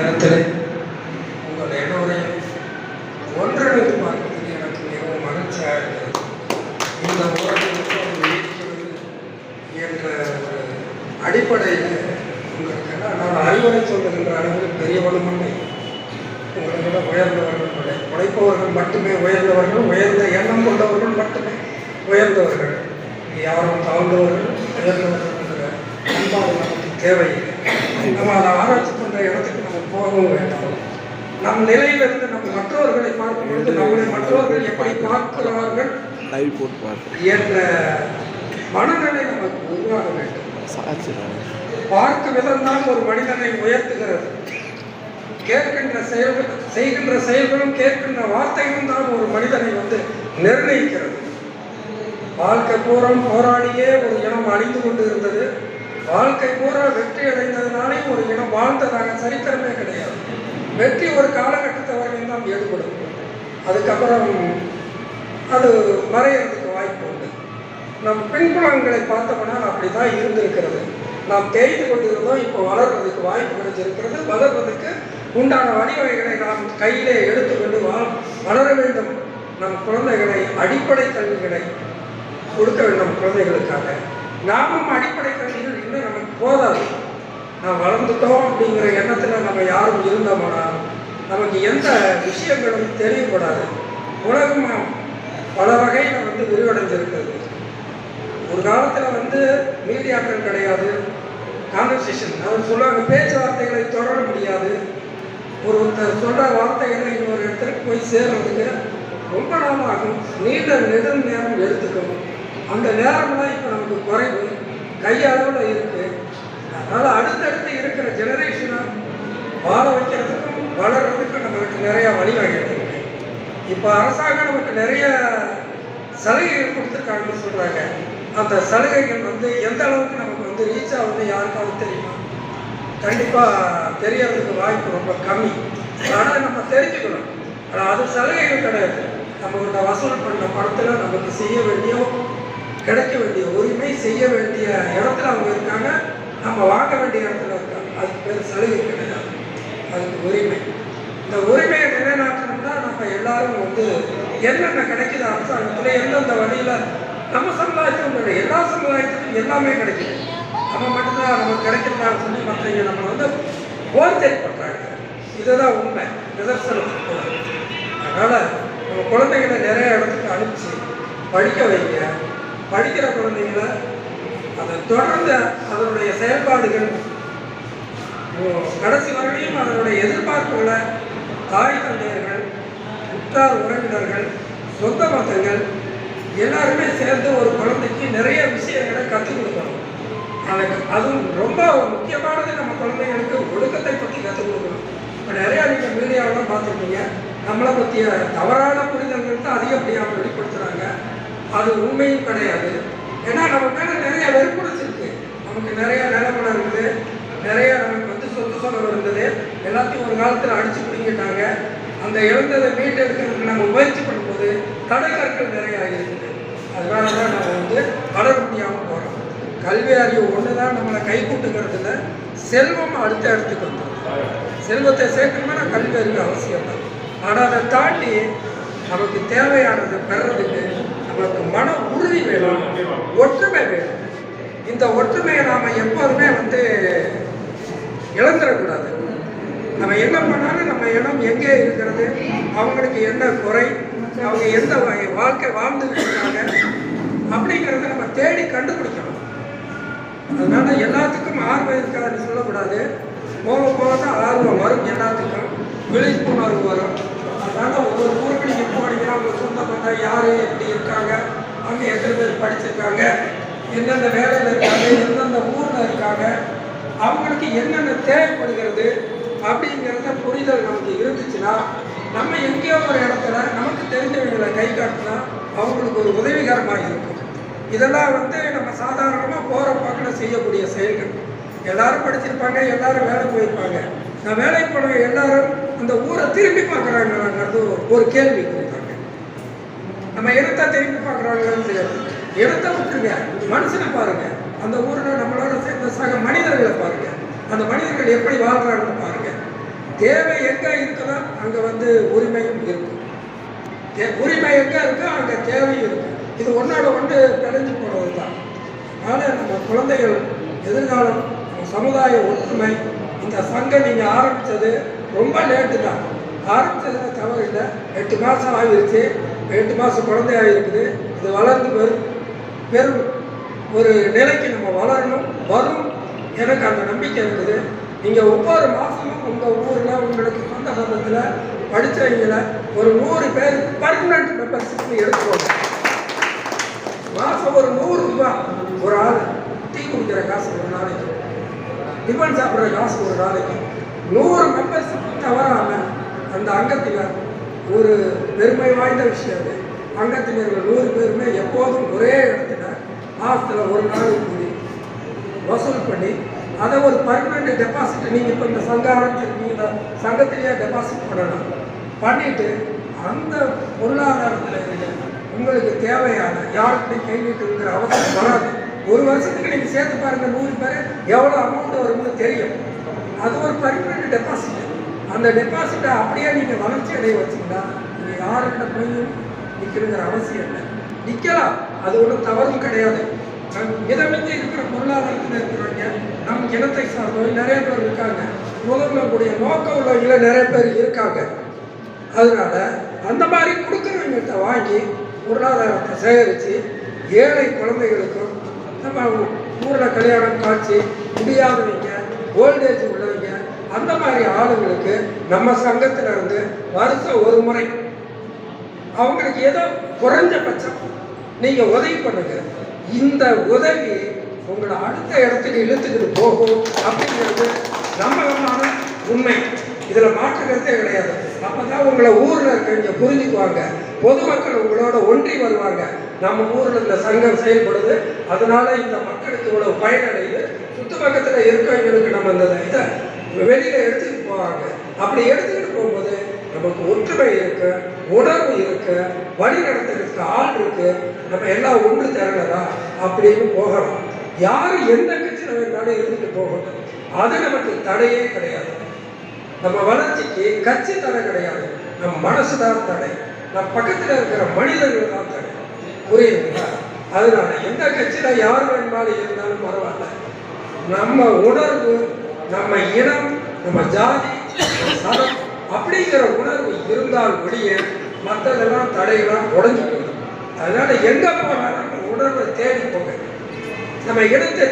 நேரத்தில் உங்கள் எல்லோரையும் ஒன்றிணைத்து பார்ப்பதில் எனக்கு மிகவும் மகிழ்ச்சியாக இருக்கிறது இந்த உறவுகளுக்கு என்ற ஒரு அடிப்படையில் உங்களுக்கு நான் அறிவுரை சொல்லுகின்ற அளவில் பெரியவனும் இல்லை. உங்களை விட உயர்ந்தவர்கள் இல்லை. உழைப்பவர்கள் மட்டுமே உயர்ந்தவர்கள் உயர்ந்த எண்ணம் கொண்டவர்கள் மட்டுமே உயர்ந்தவர்கள். யாரும் தாழ்ந்தவர்கள் உயர்ந்தவர்கள் என்ற அன்பாடு நமக்கு தேவையில்லை. நம்ம அதை ஆராய்ச்சி இடத்துக்கு நம்ம போகவும் வேண்டாம். நம் நிலையிலிருந்து நம்ம மற்றவர்களை பார்க்கும் பொழுது நம்மளை மற்றவர்கள் எப்படி பார்க்கிறார்கள் என்ற மனநிலை நமக்கு உருவாக வேண்டும். பார்க்கும் விதம்தான் ஒரு மனிதனை உயர்த்துகிறது. கேட்கின்ற செயல்கள் செய்கின்ற செயல்களும் கேட்கின்ற வார்த்தைகளும் தான் ஒரு மனிதனை வந்து நிர்ணயிக்கிறது. வாழ்க்கை பூரம் போராடியே ஒரு இனம் அழிந்து கொண்டு இருந்தது வாழ்க்கை பூரா வெற்றி அடைந்ததுனாலே ஒரு இனம் வாழ்ந்ததாக சரித்திரமே கிடையாது. வெற்றி ஒரு காலகட்டத்தை வரையும் தான் ஏற்படும். அதுக்கப்புறம் அது மறையிறதுக்கு வாய்ப்பு உண்டு. நம் பின்புலங்களை பார்த்தோம்னா அப்படி தான் இருந்திருக்கிறது. நாம் தேய்ந்து கொண்டிருந்தோம் இப்போ வளர்வதற்கு வாய்ப்பு கிடைச்சிருக்கிறது. வளர்வதற்கு உண்டான வழிவகைகளை நாம் கையிலே எடுத்துக்கொண்டு வா வளர வேண்டும். நம் குழந்தைகளை அடிப்படை கல்விகளை கொடுக்க வேண்டும் குழந்தைகளுக்காக. நாமும் அடிப்படை கல்விகள் இன்னும் நமக்கு போதாது. நாம் வளர்ந்துட்டோம் அப்படிங்கிற எண்ணத்தில் நம்ம யாரும் இருந்தோம்னா நமக்கு எந்த விஷயங்களும் தெரியப்படாது உலகம் பல வகையில் வந்து விரிவடைஞ்சிருக்கிறது. ஒரு காலத்தில் வந்து மீடியாக்கள் கிடையாது கான்வர்சேஷன் அவர் சொல்லுவாங்க பேச்சுவார்த்தைகளை தொடர முடியாது. ஒரு ஒருத்தர் சொல்கிற வார்த்தைகளை இன்னொரு இடத்துக்கு போய் சேர்றதுக்கு ரொம்ப நாள் ஆகும் நீண்ட நெடும் நேரம் எடுத்துக்கணும் அந்த நேரம்லாம் இப்போ நமக்கு குறைவு. கையளவில் இருக்குது அதனால் அடுத்தடுத்து இருக்கிற ஜெனரேஷனை வாழ வைக்கிறதுக்கும் வளர்கிறதுக்கும் நம்மளுக்கு நிறையா வழிவகைகள் இருக்குது இப்போ அரசாங்கம் நமக்கு நிறைய சலுகைகள் கொடுத்துருக்காங்கன்னு சொல்கிறாங்க அந்த சலுகைகள் வந்து எந்த அளவுக்கு நமக்கு வந்து ரீச் ஆகுது யாருக்காவது தெரியுமா? கண்டிப்பாக தெரியறதுக்கு வாய்ப்பு ரொம்ப கம்மி. ஆனால் நம்ம தெரிஞ்சுக்கணும். ஆனால் அது சலுகைகள் கிடையாது. நம்ம இந்த வசூல் பண்ண படத்தில் நமக்கு செய்ய வேண்டிய கிடைக்க வேண்டிய உரிமை செய்ய வேண்டிய இடத்துல அவங்க இருக்காங்க. நம்ம வாங்க வேண்டிய இடத்துல இருக்காங்க. அதுக்கு பேர் சலுகை கிடையாது. அதுக்கு உரிமை. இந்த உரிமையை நிலைநாட்டணும்னா நம்ம எல்லாரும் வந்து என்னென்ன கிடைக்குது அரசாங்கத்தில் எந்தெந்த வழியில் நம்ம சமுதாயத்துக்கு இல்லை, எல்லா சமுதாயத்துக்கும் எல்லாமே கிடைக்குது. நம்ம மட்டும்தான் நமக்கு கிடைக்கிறதா சொல்லி மற்றவங்க நம்ம வந்து போர்த்தை பண்ணுறாங்க இதுதான் உண்மை. நிதர்சனம். அதனால் நம்ம குழந்தைகளை நிறைய இடத்துக்கு அனுப்பிச்சு படிக்க வைங்க. படிக்கிற குழந்தைங்கள அதை தொடர்ந்து அதனுடைய செயல்பாடுகள் கடைசி வரையும் அதனுடைய எதிர்பார்ப்புகளை தாய் தந்தையர்கள் உற்றார் உறவினர்கள் சொந்த மதங்கள் எல்லாருமே சேர்ந்து ஒரு குழந்தைக்கு நிறைய விஷயங்களை கற்றுக் கொடுக்கணும். அதுக்கு அதுவும் ரொம்ப முக்கியமானது நம்ம குழந்தைங்களுக்கு ஒழுக்கத்தை பற்றி கற்றுக் கொடுக்கணும். இப்போ நிறையா நீங்கள் மீடியாவெல்லாம் பார்த்துருக்கீங்க நம்மளை பற்றிய தவறான புரிதல்கள் தான் அதிகப்படியாக வெளிப்படுத்துகிறாங்க அது உண்மையும் கிடையாது. ஏன்னா நமக்கு மேலே நிறைய வெறுப்புணர்ச்சி இருக்கு நமக்கு நிறைய நிலமலம் இருக்குது. நிறைய நமக்கு வந்து சொத்து சொலம் இருந்தது. எல்லாத்தையும் ஒரு காலத்தில் அடிச்சு பிடிங்கிட்டாங்க. அந்த இழந்ததை மீட்டெடுக்கிறதுக்கு நம்ம முயற்சி பண்ணும்போது தடைக்கற்கள் நிறைய இருக்குது அதனால தான் நம்ம வந்து வளர முடியாமல் போகிறோம் கல்வி அறிவு ஒன்று தான் நம்மளை கைகூட்டுங்கிறதுல செல்வம் அடுத்த இடத்துக்கு வந்துடும் செல்வத்தை சேர்க்கணும்னா கல்வி அறிவு அவசியம் தான் ஆனால் அதை தாண்டி நமக்கு தேவையானது பெறதுக்கு நமக்கு மன உறுதி வேணும். ஒற்றுமை வேணும். இந்த ஒற்றுமையை நாம் எப்போதுமே வந்து இழந்துடக்கூடாது. நம்ம என்ன பண்ணாலும் நம்ம இனம் எங்கே இருக்கிறது அவங்களுக்கு என்ன குறை அவங்க எந்த வகை வாழ்க்கை வாழ்ந்துட்டு இருக்காங்க அப்படிங்கிறத நம்ம தேடி கண்டுபிடிக்கணும். அதனால எல்லாத்துக்கும் ஆர்வம் இருக்காதுன்னு சொல்லக்கூடாது. போக போக தான் ஆர்வம் வரும் எல்லாத்துக்கும். விழிப்புணர்வு வரும். அதனால ஒவ்வொரு யார் எப்படி இருக்காங்க? அங்கே எத்தனை பேர் படிச்சிருக்காங்க? எந்தெந்த வேலையில் இருக்காங்க? எந்தெந்த ஊரில் இருக்காங்க? அவங்களுக்கு என்னென்ன தேவைப்படுகிறது அப்படிங்கிறத புரிதல் நமக்கு இருந்துச்சுன்னா நம்ம எங்கேயோ ஒரு இடத்துல நமக்கு தெரிஞ்சவங்களை கை காட்டினா அவங்களுக்கு ஒரு உதவிகரமாக இருக்கும். இதெல்லாம் வந்து நம்ம சாதாரணமாக போகிற பக்கம் செய்யக்கூடிய செயல்கள். எல்லாரும் படிச்சிருப்பாங்க எல்லாரும் வேலை போயிருப்பாங்க. நான் வேலை போன எல்லாரும் அந்த ஊரை திரும்பி பார்க்குறாங்கிறது ஒரு கேள்வி. கொடுத்தாங்க நம்ம எடுத்தா திருப்பி பார்க்குறவங்களும் தெரியாது. எடுத்த விட்டுருங்க மனுஷனை பாருங்க. அந்த ஊரில் நம்மளோட சேர்ந்த சக மனிதர்களை பாருங்க. அந்த மனிதர்கள் எப்படி வாழ்கிறாங்கன்னு பாருங்க. தேவை எங்கே இருக்குதோ அங்கே வந்து உரிமையும் இருக்கும் தே- உரிமை எங்கே இருக்கோ அங்கே தேவையும் இருக்கும் இது ஒன்றோட ஒன்று பிணைஞ்சு போனது தான் ஆனால் நம்ம குழந்தைகள் எதிர்காலம் நம்ம சமுதாய ஒற்றுமை இந்த சங்கம் நீங்கள் ஆரம்பித்தது ரொம்ப லேட்டு தான் ஆரம்பிச்சதுல தவறு இல்லை எட்டு மாதம் ஆகிருச்சு. எட்டு மாதம் குழந்தையாக இருக்குது இது வளர்ந்து பெரும் பெரும் ஒரு நிலைக்கு நம்ம வளரணும் வரும் எனக்கு அந்த நம்பிக்கை இருக்குது. நீங்கள் ஒவ்வொரு மாதமும் உங்கள் ஊரில் உங்களுக்கு சொந்த காலத்தில் படித்தவங்கள ஒரு நூறு பேர் பர்மனண்ட் மெம்பர்ஷிப் எடுத்துக்கோங்க. மாதம் ஒரு நூறு ரூபா ஒரு ஆள் டீ குடிக்கிற காசு ஒரு நாளைக்கு. டிஃபன் சாப்பிட்ற காசு ஒரு நாளைக்கு. நூறு மெம்பர்ஷிப் தவறாமல் அந்த அங்கத்தினர் ஒரு பெருமை வாய்ந்த விஷயம் அது. அங்கத்தினர்கள் நூறு பேருமே எப்போதும் ஒரே இடத்துல மாதத்தில் ஒரு நாள் கூடி வசூல் பண்ணி அதை ஒரு பர்மனெண்ட் டெபாசிட் நீங்கள் இப்போ இந்த சங்காரத்தில் நீங்கள் சங்கத்திலேயே டெபாசிட் பண்ணணும். பண்ணிவிட்டு அந்த பொருளாதாரத்தில் இருக்க உங்களுக்கு தேவையான யாருக்கிட்டையும் கை நீட்டுங்கிற அவசியம் வராது. ஒரு வருஷத்துக்கு நீங்கள் சேர்த்து பாருங்கள் நூறு பேர் எவ்வளோ அமௌண்ட் வரும்னு தெரியும். அது ஒரு பர்மனெண்ட் டெபாசிட் அந்த டெபாசிட்டை அப்படியே நீங்கள் வளர்ச்சி அடைய வச்சீங்கன்னா நீங்கள் யாருக்கிட்ட போய் நிற்கணுங்கிற அவசியம் இல்லை. நிற்கலாம் அது ஒன்றும் தவறும் கிடையாது. மிதமிஞ்சி இருக்கிற பொருளாதாரத்தில் இருக்கிறவங்க நம் இனத்தை சார்ந்தவங்க நிறைய பேர் இருக்காங்க. முதல்வர்களுடைய நோக்கம் உள்ளவங்கள நிறைய பேர் இருக்காங்க. அதனால அந்த மாதிரி கொடுக்குறவங்கள்ட்ட வாங்கி பொருளாதாரத்தை சேகரித்து ஏழை குழந்தைகளுக்கும் நம்ம ஊரில் கல்யாணம் காட்சி முடியாதவங்க ஓல்டேஜ் உள்ளவங்க அந்த மாதிரி ஆளுங்களுக்கு நம்ம சங்கத்துல இருந்து வருஷம் ஒரு முறை. அவங்களுக்கு ஏதோ குறைஞ்சபட்சம். நீங்க உதவி பண்ணுங்க. இந்த உதவி உங்களை அடுத்த இடத்துக்கு இழுத்துக்கிட்டு போகும் அப்படிங்கிறது நம்பகமான உண்மை. இதுல மாற்று கிடையாது கிடையாது. அப்பதான் உங்களை ஊர்ல இருக்கவங்க புரிஞ்சுக்குவாங்க. பொதுமக்கள் உங்களோட ஒன்றி வருவாங்க. நம்ம ஊர்ல இந்த சங்கம் செயல்படுது. அதனால இந்த மக்களுக்கு இவ்வளவு பயனடையுது. சுத்து பக்கத்துல இருக்கவங்களுக்கு நம்ம இந்த இதை வெளியில் எடுத்துட்டு போவாங்க அப்படி எடுத்துக்கிட்டு போகும்போது நமக்கு ஒற்றுமை இருக்கு உணர்வு இருக்கு வழி நடத்துறதுக்கு ஆள் இருக்கு. நம்ம எல்லாம் ஒன்று திரளதா அப்படின்னு போகலாம். யார் எந்த கட்சியில் வேணாலும் இருந்துட்டு போகணும். அது நமக்கு தடையே கிடையாது. நம்ம வளர்ச்சிக்கு கட்சி தடை கிடையாது. நம்ம மனசு தான் தடை. நம்ம பக்கத்தில் இருக்கிற மனிதர்கள் தான் தடை. புரியுதுங்களா? அதனால எந்த கட்சியில யார் வேணுமாலும் இருந்தாலும் பரவாயில்ல. நம்ம உணர்வு நம்ம இனம் நம்ம ஜாதி சதம் அப்படிங்கிற உணர்வு இருந்தால் ஒழிய மற்றதெல்லாம் தடையெல்லாம் உடஞ்சி போயிடும். அதனால எங்க போனாலும் உணர்வை தேடி போங்க. நம்ம இடத்தை